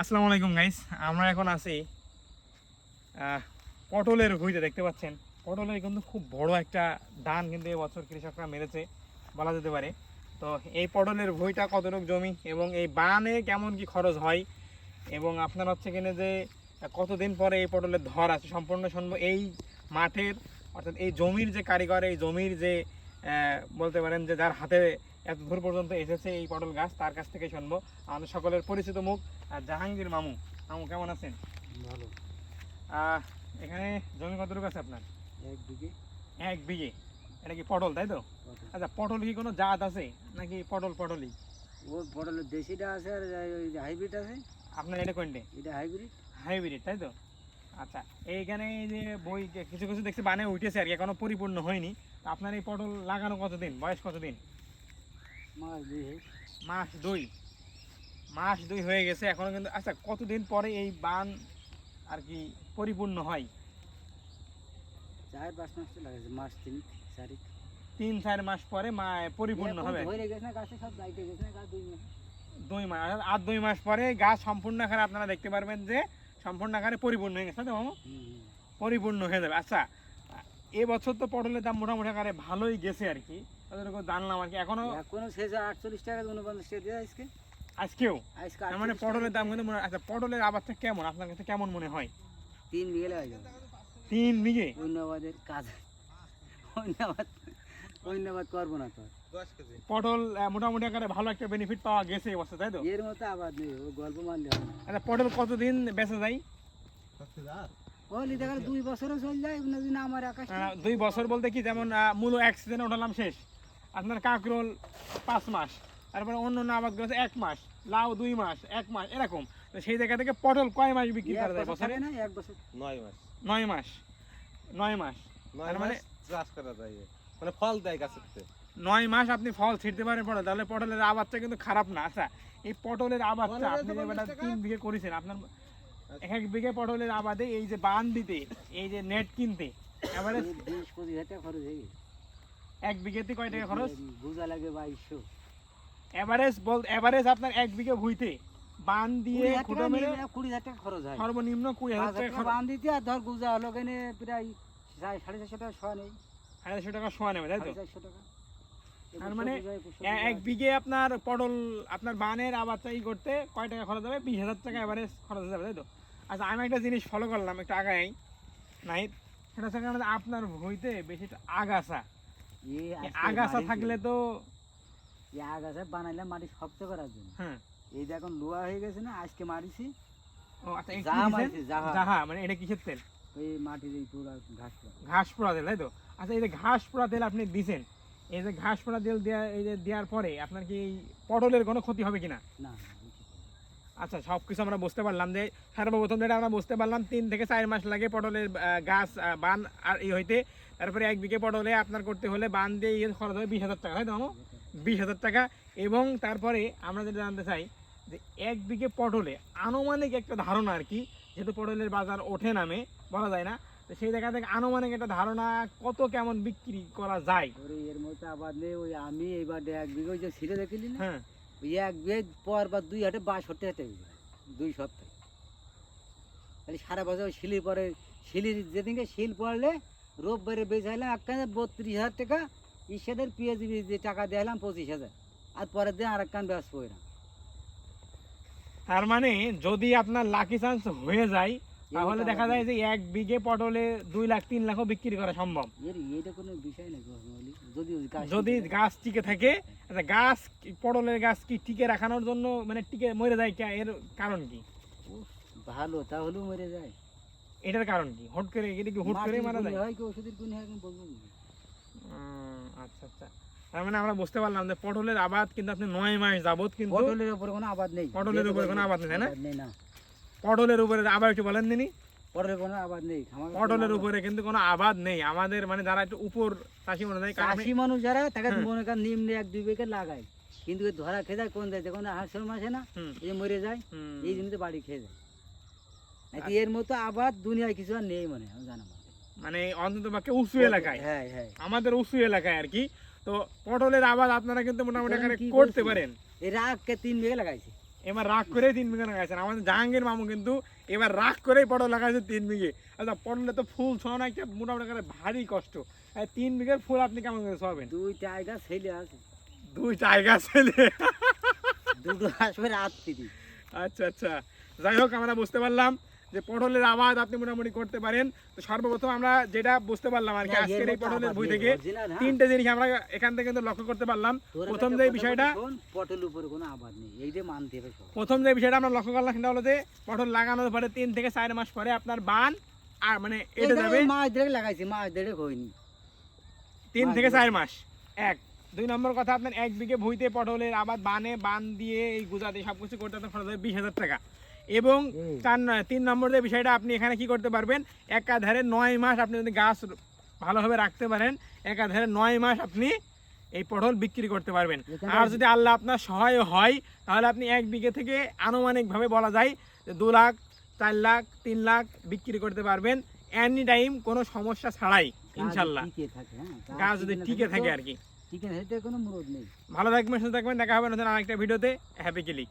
আসসালামু আলাইকুম গাইস আমরা এখন আছি পটলের ভুঁইতে দেখতে পাচ্ছেন? পটলের কিন্তু খুব বড় একটা ধান কিন্তু এবছর কৃষকরা মেরেছে, বলা যেতে পারে। তো এই পটলের ভুঁইটা কতটুকু জমি এবং এই বানে কেমন কি খরচ হয়? এবং আপনার হচ্ছে কিনে যে, কতদিন পরে এই পটলের ধর আছে? সম্পূর্ণ শুনব এই মাঠের, অর্থাৎ এই জমির যে কারিগর, এই জমির যে বলতে পারেন যে যার হাতে এত দূর পর্যন্ত এসেছে এই পটল গাছ তার কাছ থেকে শুনব। আমাদের সকলের পরিচিত মুখ জাহাঙ্গীর মামু। মামু কেমন আছেন? ভালো। এখানে জমি কতটুকু আছে আপনার? এক বিঘে। এক বিঘে। এটা কি পটল তাই তো? আচ্ছা পটল কি কোনো জাত আছে? নাকি পটল পটলই? ও পটলের দেশিটা আছে আর ওই হাইব্রিড আছে। আপনার এটা কোনটে? এটা হাইব্রিড। হাইব্রিড তাই তো? আচ্ছা এইখানে এই যে বই কিছু কিছু দেখছি বানে উঠেছে আর কি এখনও পরিপূর্ণ হয়নি। আপনার এই পটল লাগানো কতদিন? বয়স কতদিন? মাস দুই মাস দুই। হয়ে গেছে এখনও কিন্তু আচ্ছা কতদিন পরে এই বান আর কি পরিপূর্ণ হয়? চার পাঁচ মাস তো লাগেছে মাস তিন চারি তিন চার মাস পরে মা পরিপূর্ণ হবে? দুই মাস। আর দুই মাস পরে গাছ সম্পূর্ণ আকারে আপনারা দেখতে পারবেন যে সম্পূর্ণ আকারে পরিপূর্ণ হয়ে গেছে তো। পরিপূর্ণ হয়ে যাবে। আচ্ছা এবছর তো পটলের দাম মোটামুটি আকারে ভালোই গেছে আর কি। জানলাম আর কি এখনও এখনও শেষে আটচল্লিশ টাকা উনপঞ্চাশ টাকা দিয়ে আজকে। আজকেও? আজকে মানে পটলের দাম কিন্তু মনে- আচ্ছা পটলের আবাদটা কেমন? আপনার কাছে কেমন মনে হয়? তিন বিঘে যাবে। তিন বিঘে? অন্যবাদের কাজ। অন্যবাদ অন্যবাদ করব না তো। পটল মোটামুটি আকারে ভালো একটা বেনিফিট পাওয়া গেছে তাই তো? এর মতো আবাদ নেই ও গল্প মানলে হবে আচ্ছা পটল কতদিন বেঁচে যায়? দুই বছরও চলে যায় দুই বছর বলতে কি যেমন মূল এক সিজনে উঠালাম শেষ? আপনার কাকরোল পাঁচ মাস তারপরে অন্য অন্য আবাদ করেছে এক মাস লাউ দুই মাস এক মাস এরকম। সেই জায়গা থেকে পটল কয় মাস বিক্রি করা যায় বছরে না এক বছর। নয় মাস। নয় মাস নয় মাস। নয় মানে- চাষ করা যায়। মানে ফল দেয় গাছের নয় মাস আপনি ফল ছিটতে পারেন পটল তাহলে পটলের আবাদটা কিন্তু খারাপ না। আচ্ছা এই পটলের আবাদটা আপনি যে। তিন বিঘে করেছেন আপনার এক এক বিঘে পটলের আবাদে এই যে বান দিতে এই যে নেট কিনতে এবারে বিশ পঁচিশ হাজার টাকা খরচ হয়ে গেছে। এক বিঘেতে কয় টাকা খরচ? বুঝা লাগে বাইশশো এভারেজ বল এভারেজ আপনার এক বিঘে ভুইতে। বান দিয়ে কুড়ি হাজার টাকা মেরে কুড়ি হাজার টাকা খরচ হয়। সর্বনিম্ন কুড়ি হাজার টাকা বান দিতে আর ধর গুজা হলো কেনে প্রায় সাড়ে সাড়ে চারশো টাকা শোয়া নেই। আড়াইশো টাকা শোয়া নেবে তাই তো? চারশো টাকা। তার মানে এক বিঘে আপনার পটল আপনার বানের আবাদটা ই করতে কয় টাকা খরচ হবে? বিশ হাজার টাকা এভারেজ খরচ যাবে তাই তো? আচ্ছা আমি একটা জিনিস ফলো করলাম একটু আগাই। নাই সেটা হচ্ছে আপনার ভুইতে বেশি আগাছা। আগাছা থাকলে তো এই আগাছা বানাইলাম মাটি শক্ত করার জন্য। হ্যাঁ। এই যে এখন লোয়া হয়ে গেছে না আজকে মারিছি। ও আচ্ছা? মারিছি, মানে এটা কিসের তেল? ওই মাটির এই পুরা ঘাস ঘাস পোড়া তেল তাই তো? আচ্ছা এই যে ঘাস পোড়া তেল আপনি দিছেন এই যে ঘাস পোড়া তেল দেওয়া এই যে দেওয়ার পরে আপনার কি পটলের কোনো ক্ষতি হবে কিনা? না। আচ্ছা সব কিছু আমরা বুঝতে পারলাম যে সর্বপ্রথম যেটা আমরা বুঝতে পারলাম তিন থেকে চার মাস লাগে পটলের গাছ বান আর এই হইতে। তারপরে এক বিঘে পটলে আপনার করতে হলে বান দিয়ে ইয়ে খরচ হবে বিশ হাজার টাকা হয় তো বিশ হাজার টাকা। এবং তারপরে আমরা যেটা জানতে চাই যে এক বিঘে পটলে আনুমানিক একটা ধারণা আর কি যেহেতু পটলের বাজার ওঠে নামে বলা যায় না। সেই জায়গা থেকে আনুমানিক একটা ধারণা কত কেমন বিক্রি করা যায়? এর মধ্যে আবার নেই ওই আমি এইবার এক বিঘে ওই যে ছিঁড়ে দেখলি না? হ্যাঁ। এক বিঘে পর বা দুই হাটে বাষট্টি হাতে দুই সপ্তাহে। তাহলে সারা বছর শিলির পরে শিলির যেদিনকে শিল পড়লে রোববারে বেচাইলাম একখানে বত্রিশ হাজার টাকা ঈশ্বরের পিএজি দিয়ে টাকা দিলাম পঁচিশ হাজার। আর পরের দিন আর একখান হয়ে না তার মানে যদি আপনার লাকি চান্স হয়ে যায় তাহলে দেখা যায় যে এক বিঘে পটলে দুই লাখ তিন লাখও বিক্রি করা সম্ভব। এর এটা কোনো বিষয় বলি। যদি গাছ টিকে থাকে। আচ্ছা গাছ পটলের গাছ কি টিকে রাখানোর জন্য মানে টিকে মরে যায় কে এর কারণ কি? ভালো তাহলেও মরে যায়। এটার কারণ কি? হুট করে এটা কি হুট করে মারা যায়? হয় কি ওষুধের গুণে হয় বলব আচ্ছা আচ্ছা। তার মানে আমরা বুঝতে পারলাম যে পটলের আবাদ কিন্তু আপনি নয় মাস যাবত কিন্তু পটলের উপরে কোনো আবাদ নেই। পটলের উপরে কোনো আবাদ নেই, না? আবাদ নেই না। পটলের উপরে আবার একটু বলেন দিনি। পটলের কোনো আবাদ নেই। পটলের উপরে কিন্তু কোনো আবাদ নেই। আমাদের মানে যারা একটু উপর চাষি মনে কারণ চাষি মানুষ যারা তাকে হ্যাঁ। মনে করেন নিম্নে এক দুই বেকে লাগায়। কিন্তু ধরা খেয়ে যায় কোন দেয়? যখন হাঁসের মাসে না এই মরে যায় এই জমিতে বাড়ি খেয়ে যায়। এর মতো আবাদ দুনিয়ায় কিছু আর নেই মনে হয় জানা মানে অন্তত পক্ষে উঁচু এলাকায়। হ্যাঁ হ্যাঁ। আমাদের উঁচু এলাকায় আর কি। তো পটলের আবাদ আপনারা কিন্তু মোটামুটি এখানে করতে পারেন। এই রাগকে তিন বিঘে লাগাইছে। এবার রাগ করে তিন বিঘা লাগাইছেন। আমাদের জাহাঙ্গীর মামু কিন্তু এবার রাগ করেই পটল লাগাইছে তিন বিঘে। আচ্ছা পটলে তো ফুল ছোঁয়ানো একটা মোটামুটি করে ভারী কষ্ট। আর তিন বিঘের ফুল আপনি কেমন করে ছোঁয়াবেন? দুই টাইগার ছেলে আছে। দুই টাইগার ছেলে। দুটো আসবে রাত্রি আচ্ছা আচ্ছা। যাই হোক আমরা বুঝতে পারলাম। যে পটলের আবাদ আপনি মোটামুটি করতে পারেন। তো সর্বপ্রথম আমরা যেটা বুঝতে পারলাম আর কি আজকের এই পটলের বই থেকে হ্যাঁ। তিনটে জিনিস আমরা এখান থেকে কিন্তু লক্ষ্য করতে পারলাম। প্রথম যে বিষয়টা পটল উপরে কোনো আবাদ নেই এই যে মানতে হবে প্রথম যে বিষয়টা আমরা লক্ষ্য করলাম সেটা হলো যে পটল লাগানোর পরে তিন থেকে চার মাস পরে আপনার বান আর মানে এটা যাবে। মাস দেড়েক লাগাইছি মাস দেড়েক হয়নি। তিন থেকে চার মাস এক। দুই নম্বর কথা আপনার এক বিঘে ভুইতে পটলের আবাদ বানে বান দিয়ে এই গুজাতে সব কিছু করতে আপনার খরচ হবে বিশ হাজার টাকা। এবং। চার তিন নম্বর যে বিষয়টা আপনি এখানে কি করতে পারবেন? একাধারে নয় মাস আপনি যদি গাছ ভালোভাবে রাখতে পারেন একাধারে নয় মাস আপনি এই পটল বিক্রি করতে পারবেন। আর যদি আল্লাহ আপনার সহায় হয় তাহলে আপনি এক বিঘে থেকে আনুমানিকভাবে বলা যায় যে দু লাখ চার লাখ তিন লাখ বিক্রি করতে পারবেন। এনি টাইম কোনো সমস্যা ছাড়াই ইনশাল্লাহ। হ্যাঁ গাছ যদি টিকে থাকে আর কি। ভালো থাকবেন সুস্থ থাকবেন দেখা হবে নতুন আরেকটা ভিডিওতে। Happy click